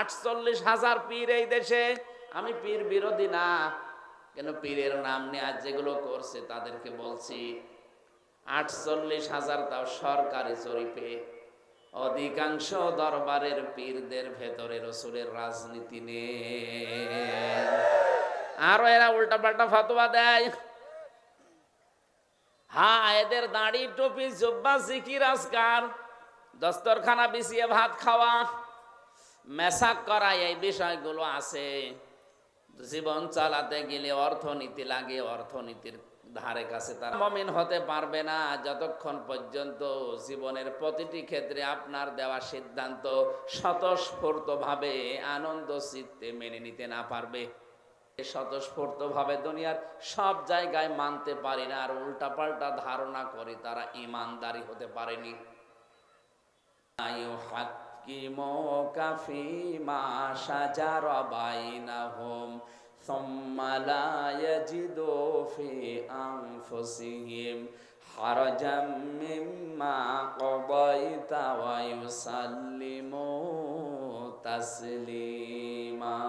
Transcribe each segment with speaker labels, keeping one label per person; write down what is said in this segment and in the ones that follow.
Speaker 1: আটচল্লিশ হাজার পীর এই দেশে। আমি পীর বিরোধী না কেন পীরের নাম নিয়ে আজ যেগুলো করছে তাদেরকে বলছি, আটচল্লিশ হাজার তাও সরকারি জরিপে। অধিকাংশ দরবারের পীরদের ভেতরে রসুলের রাজনীতি নেই। আরও এরা উল্টা পাল্টা ফতোয়া দেয়। হ্যাঁ এদের দাড়ি, টুপি, জুব্বা, জিকির, আজকার, দস্তরখানা, বিছিয়ে ভাত খাওয়া। মেসাক করা এই বিষয়গুলো আছে। জীবন চালাতে গেলে অর্থনীতি লাগে, অর্থনীতির ধারে কাছে তারা মমিন হতে পারবে না। যতক্ষণ পর্যন্ত জীবনের প্রতিটি ক্ষেত্রে আপনার দেওয়া সিদ্ধান্ত স্বতঃস্ফূর্তভাবে, আনন্দ চিত্তে মেনে নিতে না পারবে। স্বতঃস্ফূর্তভাবে দুনিয়ার সব জায়গায় মানতে পারি না, আর উল্টাপাল্টা ধারণা করে তারা ইমানদারি হতে পারেনি। يحكموك فيما شجر بينهم ثم لا يجدوا في أنفسهم حرجا مما قضيت ويسلموا تسليما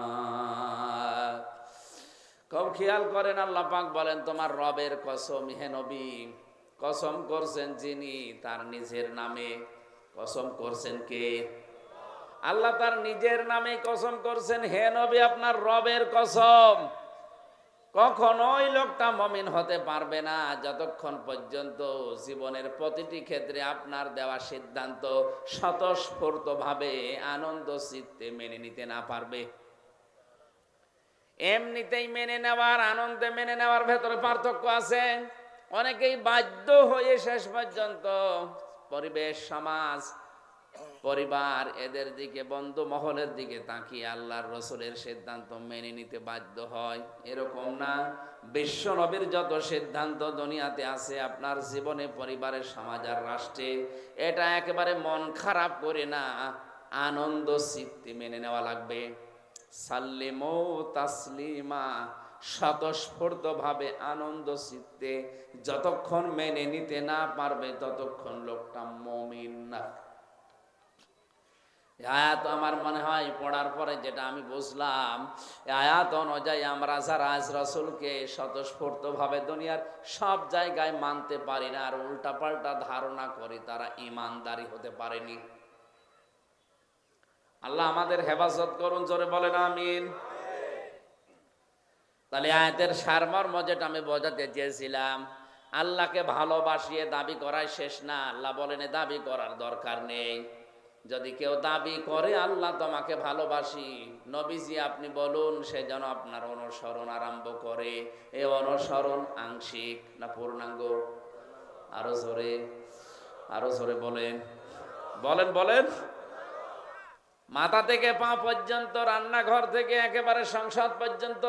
Speaker 1: খুব খেয়াল করেন আল্লাহ পাক বলেন তোমার রবের কসম হে নবী কসম করছেন যিনি তার নিজের নামে কসম করছেন কে আল্লাহ তার নিজের নামে কসম করছেন, হে নবী, আপনার রবের কসম। কখনোই লোকটা মমিন হতে পারবে না। যতক্ষণ পর্যন্ত জীবনের প্রতিটি ক্ষেত্রে আপনার দেওয়া সিদ্ধান্ত স্বতঃস্ফূর্তভাবে আনন্দ চিত্তে মেনে নিতে না পারবে। এমনিতেই মেনে নেওয়ার, আনন্দে মেনে নেওয়ার ভেতরে পার্থক্য আছে। অনেকেই বাধ্য হয়ে শেষ পর্যন্ত পরিবেশ, সমাজ পরিবার, এদের দিকে বন্ধু মহলের দিকে তাকিয়ে আল্লাহর রসুলের সিদ্ধান্ত মেনে নিতে বাধ্য হয়। এরকম না বিশ্ব নবীর যত সিদ্ধান্ত দুনিয়াতে আছে, আপনার জীবনে, পরিবারের, সমাজ আর রাষ্ট্রে, এটা একেবারে মন খারাপ করে না, আনন্দ চিত্তে মেনে নেওয়া লাগবে। সাল্লিমো তাসলিমা স্বতঃস্ফূর্ত ভাবে আনন্দ চিত্তে যতক্ষণ মেনে নিতে না পারবে, ততক্ষণ লোকটা মমিন না। আয়াত আমার মনে হয় পড়ার পরে যেটা আমি বুঝলাম আয়াত অনুযায়ী আমরা যারা আজ রসুলকে স্বতঃস্ফূর্ত ভাবে দুনিয়ার সব জায়গায় মানতে পারি না, আর উল্টাপাল্টা ধারণা করি, তারা ইমানদারি হতে পারেনি। আল্লাহ আমাদের হেফাজত করুন, জোরে বলেন আমিন। তাহলে আয়াতের সারমর্ম যেটা আমি বোঝাতে চেয়েছিলাম, আল্লাহকে ভালোবাসিয়ে দাবি করাই শেষ না, আল্লাহ বলেন দাবি করার দরকার নেই। যদি কেউ দাবি করে, আল্লাহ তোমাকে ভালোবাসি। নবীজি আপনি বলুন, সে যেন আপনার অনুসরণ আরম্ভ করে। এ অনুসরণ আংশিক না পূর্ণাঙ্গ? আরও জোরে আরও জোরে বলেন। বলেন বলেন। মাথা থেকে পা পর্যন্ত, রান্নাঘর থেকে একেবারে সংসদ পর্যন্ত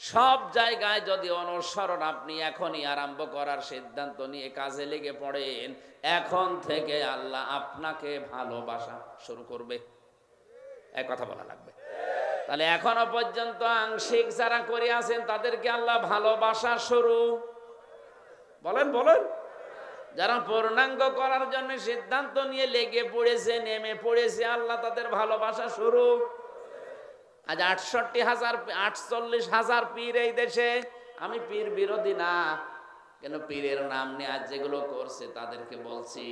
Speaker 1: সব জায়গায় যদি অনুসরণ আপনি এখনই আরম্ভ করার সিদ্ধান্ত নিয়ে কাজে লেগে পড়েন, এখন থেকে আল্লাহ আপনাকে ভালোবাসা শুরু করবে। এক কথা বলা লাগবে। তাহলে এখনও পর্যন্ত আংশিক যারা করে আছেন, তাদেরকে আল্লাহ ভালোবাসা শুরু। বলেন বলেন। যারা পূর্ণাঙ্গ করার জন্য সিদ্ধান্ত নিয়ে লেগে পড়েছে, নেমে পড়েছে, আল্লাহ তাদের ভালোবাসা শুরু। আজ আটষট্টি হাজার, আটচল্লিশ হাজার পীর এই দেশে। আমি পীর বিরোধী না, কেন পীরের নাম নিয়ে আজ যেগুলো করছে তাদেরকে বলছি।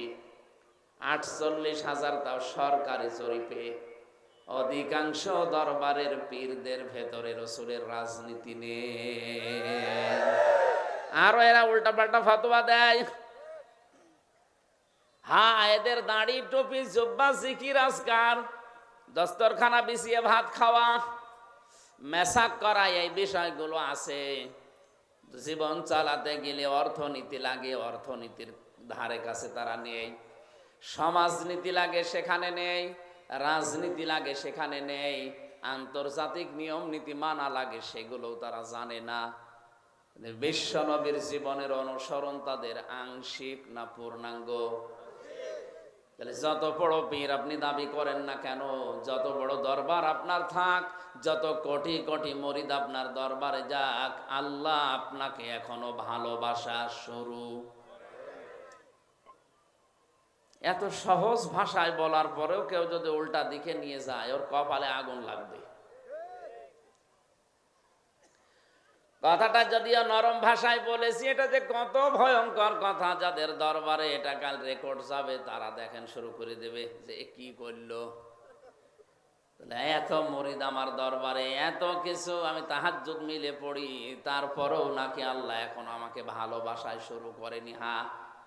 Speaker 1: আটচল্লিশ হাজার তাও সরকারি জরিপে। অধিকাংশ দরবারের পীরদের ভেতরে রসুলের রাজনীতি নেই। আরও এরা উল্টা পাল্টা ফতোয়া দেয়। হ্যাঁ এদের দাড়ি, টুপি, জুব্বা, জিকির, আজকার। দস্তরখানা বিছিয়ে ভাত খাওয়া মেসাক করা, এই বিষয়গুলো আছে। জীবন চালাতে গেলে অর্থনীতি লাগে, অর্থনীতির ধারে কাছে তারা নেই। সমাজনীতি লাগে, সেখানে নেই। রাজনীতি লাগে, সেখানে নেই। আন্তর্জাতিক নিয়ম, নীতি মানা লাগে, সেগুলোও তারা জানে না। বিশ্বনবীর জীবনের অনুসরণ তাদের আংশিক না পূর্ণাঙ্গ? তাহলে যত বড় পীর আপনি দাবি করেন না কেন, যত বড় দরবার আপনার থাক, যত কোটি কোটি মরিদ আপনার দরবারে যাক, আল্লাহ আপনাকে এখনও ভালোবাসা শুরু। এত সহজ ভাষায় বলার পরেও কেউ যদি উল্টা দিকে নিয়ে যায়, ওর কপালে আগুন লাগবে। কথাটা যদিও নরম ভাষায় বলেছি, এটা যে কত ভয়ঙ্কর কথা যাদের দরবারে এটা কাল রেকর্ড যাবে, তারা দেখেন শুরু করে দেবে যে কি করল। এত মরিদ আমার দরবারে, এত কিছু আমি তাহাজ্জুদ মিলে পড়ি, তারপরেও নাকি আল্লাহ এখন আমাকে ভালোবাসায় শুরু করেনি। হা,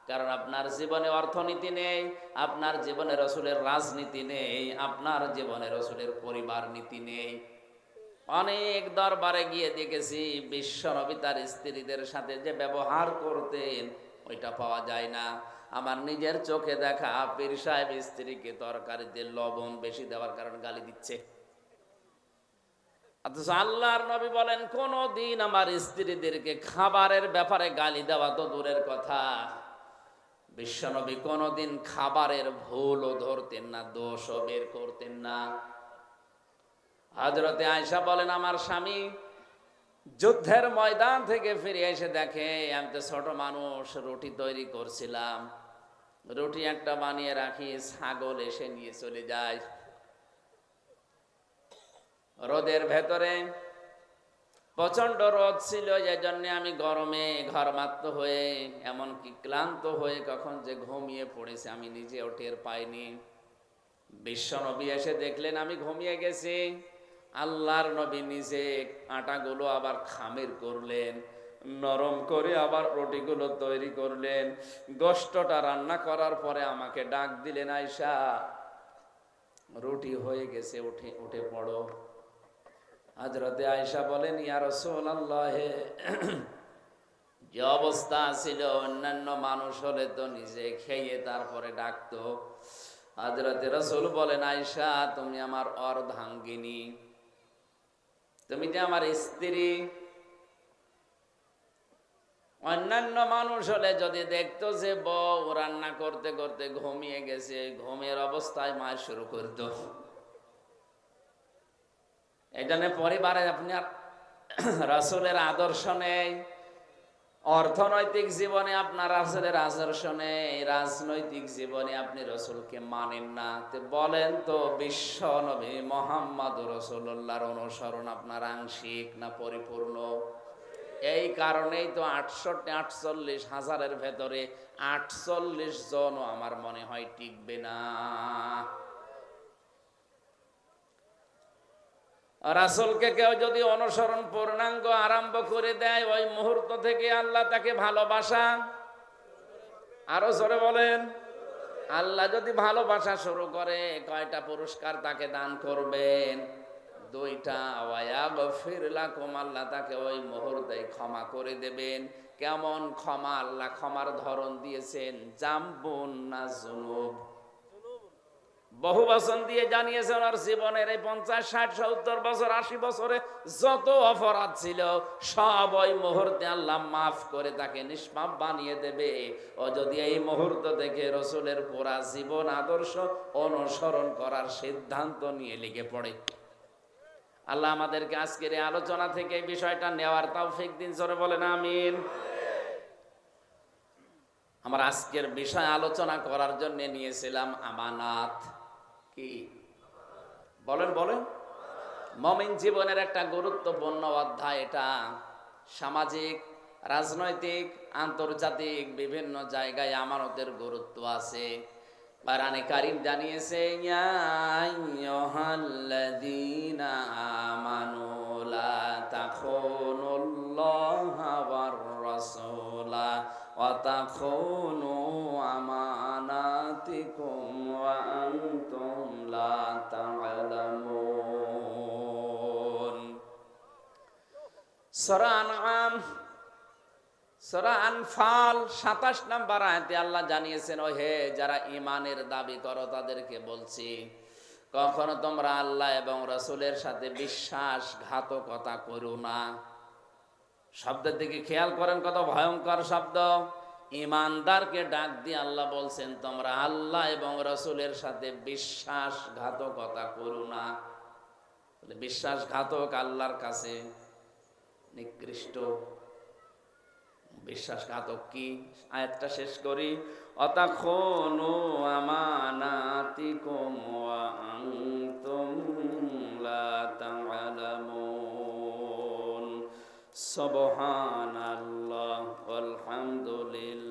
Speaker 1: কারণ আপনার জীবনে অর্থনীতি নেই, আপনার জীবনে রসুলের রাজনীতি নেই, আপনার জীবনে রসুলের পরিবার নীতি নেই অনেক দরবারে গিয়ে দেখেছি বিশ্বনবী তার স্ত্রীদের সাথে যে ব্যবহার করতেন, ওইটা পাওয়া যায় না। আমার নিজের চোখে দেখা পীর সাহেব স্ত্রীকে তরকারিতে লবণ বেশি দেওয়ার কারণে গালি দিচ্ছে। অথচ আল্লাহর নবী বলেন কোন দিন আমার স্ত্রীদেরকে খাবারের ব্যাপারে গালি দেওয়া তো দূরের কথা। বিশ্বনবী কোনোদিন খাবারের ভুলও ধরতেন না, দোষও বের করতেন না। হজরতে আয়সা বলেন, আমার স্বামী যুদ্ধের ময়দান থেকে ফিরে এসে দেখে, আমি তো ছোট মানুষ, রুটি তৈরি করছিলাম। রুটি একটা বানিয়ে রাখি, ছাগল এসে নিয়ে চলে যায়। রোদের ভেতরে প্রচণ্ড রোদ ছিল যে জন্য আমি গরমে ঘরমাত্ম হয়ে, এমনকি ক্লান্ত হয়ে কখন যে ঘুমিয়ে পড়েছে, আমি নিজেও টের পাইনি। বিশ্ব নবী এসে দেখলেন, আমি ঘুমিয়ে গেছি। আল্লাহর নবী নিজে আটাগুলো আবার খামির করলেন, নরম করে আবার রুটিগুলো তৈরি করলেন। গোষ্ঠটা রান্না করার পরে আমাকে ডাক দিলেন আয়সা রুটি হয়ে গেছে, উঠে উঠে পড়ো। হাজরতে আয়সা বলেন, ইয়া রসুল আল্লাহে যে অবস্থা ছিল, অন্যান্য মানুষ হলে তো নিজে খেয়ে তারপরে ডাকতো। হাজরতে রসুল বলেন আয়সা তুমি আমার অর্ধাঙ্গিনী। তুমি যে আমার স্ত্রী, অন্যান্য মানুষ হলে যদি দেখতো যে বউ রান্না করতে করতে ঘুমিয়ে গেছে, ঘুমের অবস্থায় মায়ের শুরু করতো। এখানে পরিবারে আপনার রাসুলের আদর্শ নেই। অর্থনৈতিক জীবনে আপনার রাসুলের আদর্শ নেই রাজনৈতিক জীবনে আপনি রসুলকে মানেন না। বলেন তো, বিশ্ব নবী মোহাম্মদ রসুল্লাহর অনুসরণ আপনার আংশিক না পরিপূর্ণ? এই কারণেই তো আটষট্টি, আটচল্লিশ হাজারের ভেতরে আটচল্লিশ জনও আমার মনে হয় টিকবে না। রাসুলকে কেউ যদি অনুসরণ পূর্ণাঙ্গ আরম্ভ করে দেয়, ওই মুহূর্ত থেকে আল্লাহ তাকে ভালোবাসা। আরও জোরে বলেন, আল্লাহ যদি ভালোবাসা শুরু করে, কয়টা পুরস্কার তাকে দান করবেন? দুইটা। ফিরলাকুম আল্লাহ তাকে ওই মুহূর্তে ক্ষমা করে দেবেন। কেমন ক্ষমা? আল্লাহ ক্ষমার ধরন দিয়েছেন, জাম্বুন না জুনুব। বহু বছর দিয়ে জানিয়েছে ওনার জীবনের এই পঞ্চাশ, ষাট, সত্তর বছর, আশি বছরে যত অপরাধ ছিল, সব ওই মুহূর্তে আল্লাহ মাফ করে তাকে নিষ্পাপ বানিয়ে দেবে। ও যদি এই মুহূর্ত থেকে রসুলের পুরা জীবন আদর্শ অনুসরণ করার সিদ্ধান্ত নিয়ে লিখে পড়ে। আল্লাহ আমাদেরকে আজকের এই আলোচনা থেকে এই বিষয়টা নেওয়ার তাও ফেক দিন, জোরে বলেন, আমিন। আমার আজকের বিষয় আলোচনা করার জন্য নিয়েছিলাম আমানাত। কি? বলেন বলেন। মমিন জীবনের একটা গুরুত্বপূর্ণ অধ্যায় এটা। সামাজিক, রাজনৈতিক, আন্তর্জাতিক বিভিন্ন জায়গায় আমানতের গুরুত্ব আছে। বারানে কারিম জানিয়েছে, ইয়া সূরা আনআম, সূরা আনফাল 27 নম্বর আয়াতে আল্লাহ জানিয়েছেন ও হে যারা ঈমানের দাবি করো, তাদেরকে বলছি, কখনো তোমরা আল্লাহ এবং রসুলের সাথে বিশ্বাসঘাতকতা করো না। শব্দের দিকে খেয়াল করেন, কত ভয়ঙ্কর শব্দ। ইমানদারকে ডাক দিয়ে আল্লাহ বলছেন, তোমরা আল্লাহ এবং রসুলের সাথে বিশ্বাসঘাতকতা করো না। বিশ্বাসঘাতক আল্লাহর কাছে নিকৃষ্ট। বিশ্বাসঘাতক কি? আয়াতটা শেষ করি। অতাখনু আমানাতিকুম ওয়া আনতুম লা তা'লামুন। সুবহানাল্লাহ ওয়ালহামদুলিল্লাহ।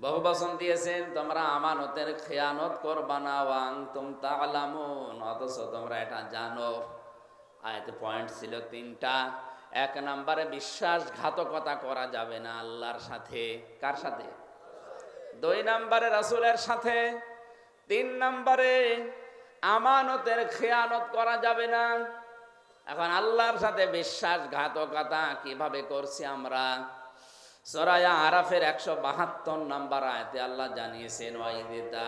Speaker 1: বহু বসন দিয়েছেন, তোমরা আমানতের খেয়ানত করবা না, ওয়াং তুম তালামুন অথচ তোমরা এটা জানো। আয়তে পয়েন্ট ছিল তিনটা। এক নম্বরে বিশ্বাসঘাতকতা করা যাবে না আল্লাহর সাথে। কার সাথে? দুই নম্বরে রাসূলের সাথে। তিন নম্বরে আমানতের খেয়ানত করা যাবে না। এখন আল্লাহর সাথে বিশ্বাসঘাতকতা কীভাবে করছি আমরা? সরায়া আরাফের একশো বাহাত্তর নাম্বার আয়তে আল্লাহ জানিয়েছেন ওয়াইদিতা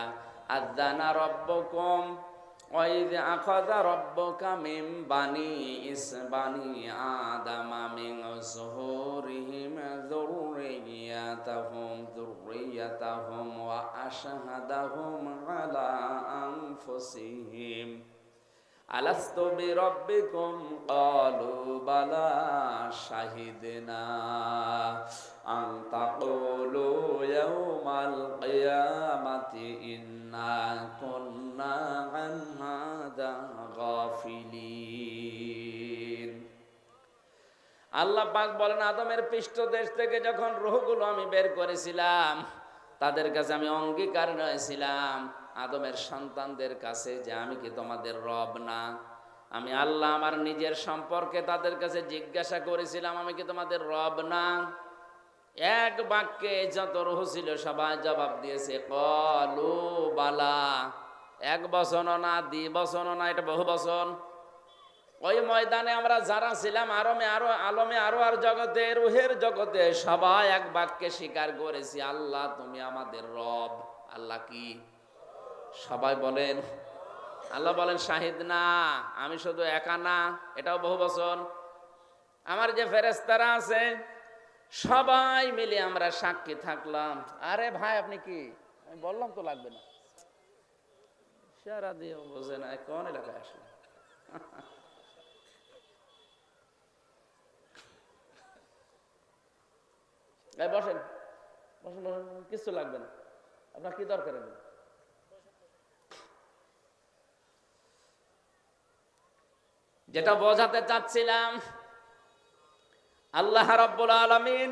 Speaker 1: আদানা রব্বকুম ওয়াইদ আখাদা রব্বকা মিম বানি ইস বানি আদামা মিন যুহুরিহিম যুররিয়াতাহুম যুররিয়াতাহুম ওয়া আশহাদাহুম আলা আনফুসিহিম। আলাস্তু বিরব্বিকুম? ক্বালু বালা, শাহিদনা। আন তাকুলু ইয়াউমাল কিয়ামাতি, ইন্না কুন্না আন হাদা গাফিলিন। আল্লাহ পাক বলেন, আদমের পৃষ্ঠদেশ থেকে যখন রুহগুলো আমি বের করেছিলাম, তাদের কাছে আমি অঙ্গীকার নিয়েছিলাম। আদমের সন্তানদের কাছে যে আমি কি তোমাদের রব না? আমি আল্লাহ আমার নিজের সম্পর্কে তাদের কাছে জিজ্ঞাসা করেছিলাম, আমি কি তোমাদের রব না? এক বাক্যে যত রুহ ছিল সবাই জবাব দিয়েছে, কলু বালা। এক বসন না দ্বি বসন না, এটা বহু বসন ওই ময়দানে আমরা যারা ছিলাম, আরমে আরও, আলমে আরও আর জগতে, রুহের জগতে, সবাই এক বাক্যে স্বীকার করেছি, আল্লাহ, তুমি আমাদের রব। আল্লাহ কি? সবাই বলেন, আল্লাহ বলেন, শাহিদ না, আমি শুধু একা না, এটাও বহু বছর আমার যে ফেরেস্তারা আছে, সবাই মিলে আমরা সাক্ষী থাকলাম। আরে ভাই, আপনি কি? আমি বললাম তো লাগবে না। সারা দিয়ে বোঝে না, কোন এলাকায় আসলে বসেন বসেন বসেন, কিছু লাগবে না। আপনার কি দরকার যেটা বোঝাতে চাচ্ছিলাম আল্লাহ রাব্বুল আলামিন